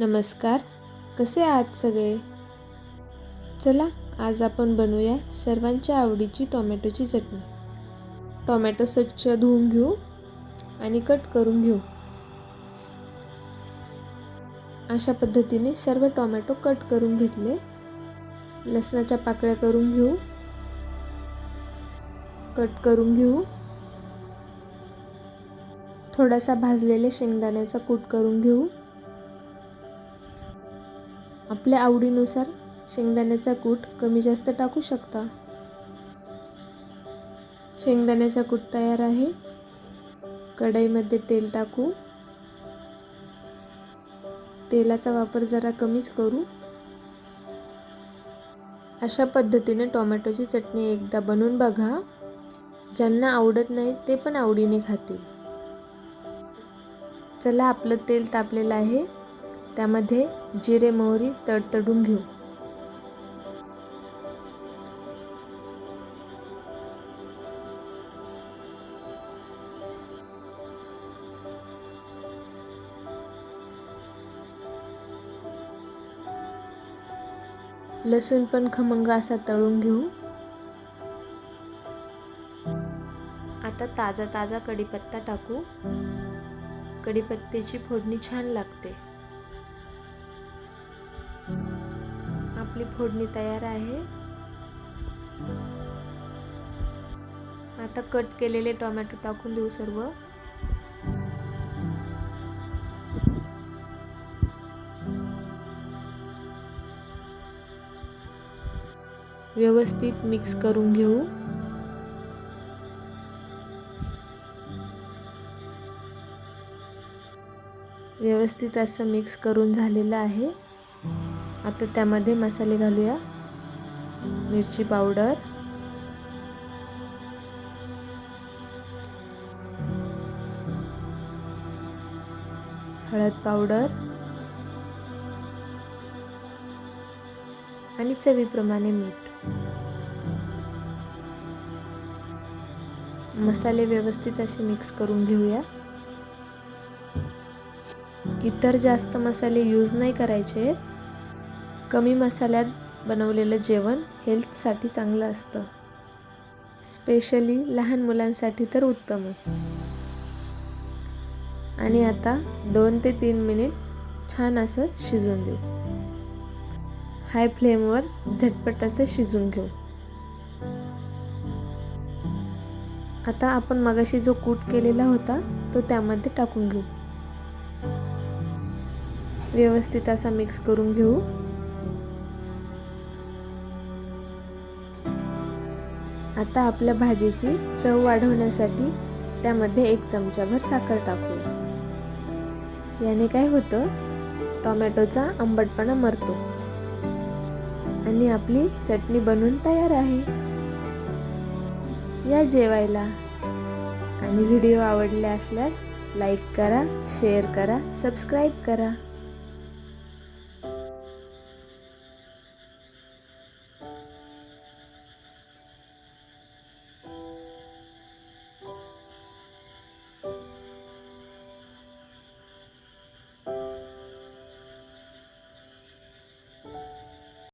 नमस्कार. कसे आहात सगळे? चला आज आपण बनवूया सर्वांच्या आवडीची टोमॅटोची चटणी. टोमॅटो स्वच्छ धुवून घेऊ आणि कट करून घेऊ. अशा पद्धतीने सर्व टोमॅटो कट करून घेतले. लसणाच्या पाकळ्या करून घेऊ. कट करून घेऊ. थोडासा भाजलेले शेंगदाण्याचा कूट करून घेऊ. आपल्या आवडीनुसार शेंगदाण्याचा कूट कमी जास्त टाकू शकता. शेंगदाण्याचा कूट तयार आहे. कढईमध्ये तेल टाकू. तेलाचा वापर जरा कमीच करू. अशा पद्धतीने टोमॅटोची चटणी एकदा बनवून बघा. ज्यांना आवडत नाही ते पण आवडीने खातील. चला आपलं तेल तापलेलं आहे. त्यामध्ये जिरे मोहरी तडतडून घेऊ. लसूण पण खमंग असा तळून घेऊ. आता ताजा ताजा कढीपत्ता टाकू. कढीपत्त्याची फोडणी छान लागते. आपली फोडणी तयार आहे. आता कट केलेले टोमॅटो टाकून देऊ सर्व. व्यवस्थित मिक्स करून घेऊ. व्यवस्थित असं मिक्स करून झालेलं आहे. आता त्यामध्ये मसाले घालूया. मिरची पावडर. हळद पावडर. आणि चवीप्रमाणे मीठ. मसाले व्यवस्थित असे मिक्स करून घेऊया. इतर जास्त मसाले यूज नाही करायचे. कमी मसाल्यात बनवलेलं जेवण हेल्थसाठी चांगलं असतं. स्पेशली लहान मुलांसाठी तर उत्तमच. आणि आता दोन ते तीन मिनिट छान असं शिजून देऊ. हाय फ्लेमवर झटपट असं शिजून घेऊ. आता आपण मगाशी जो कूट केलेला होता तो त्यामध्ये टाकून घेऊ. व्यवस्थित असा मिक्स करून घेऊ. आता आपल्या भाजीची चव वाढवण्यासाठी त्यामध्ये एक चमचाभर साखर टाकूया. याने काय होतं? टोमॅटोचा आंबटपणा मरतो. आणि आपली चटणी बनवून तयार आहे. या जेवायला. आणि व्हिडिओ आवडले असल्यास लाईक करा शेअर करा सबस्क्राईब करा.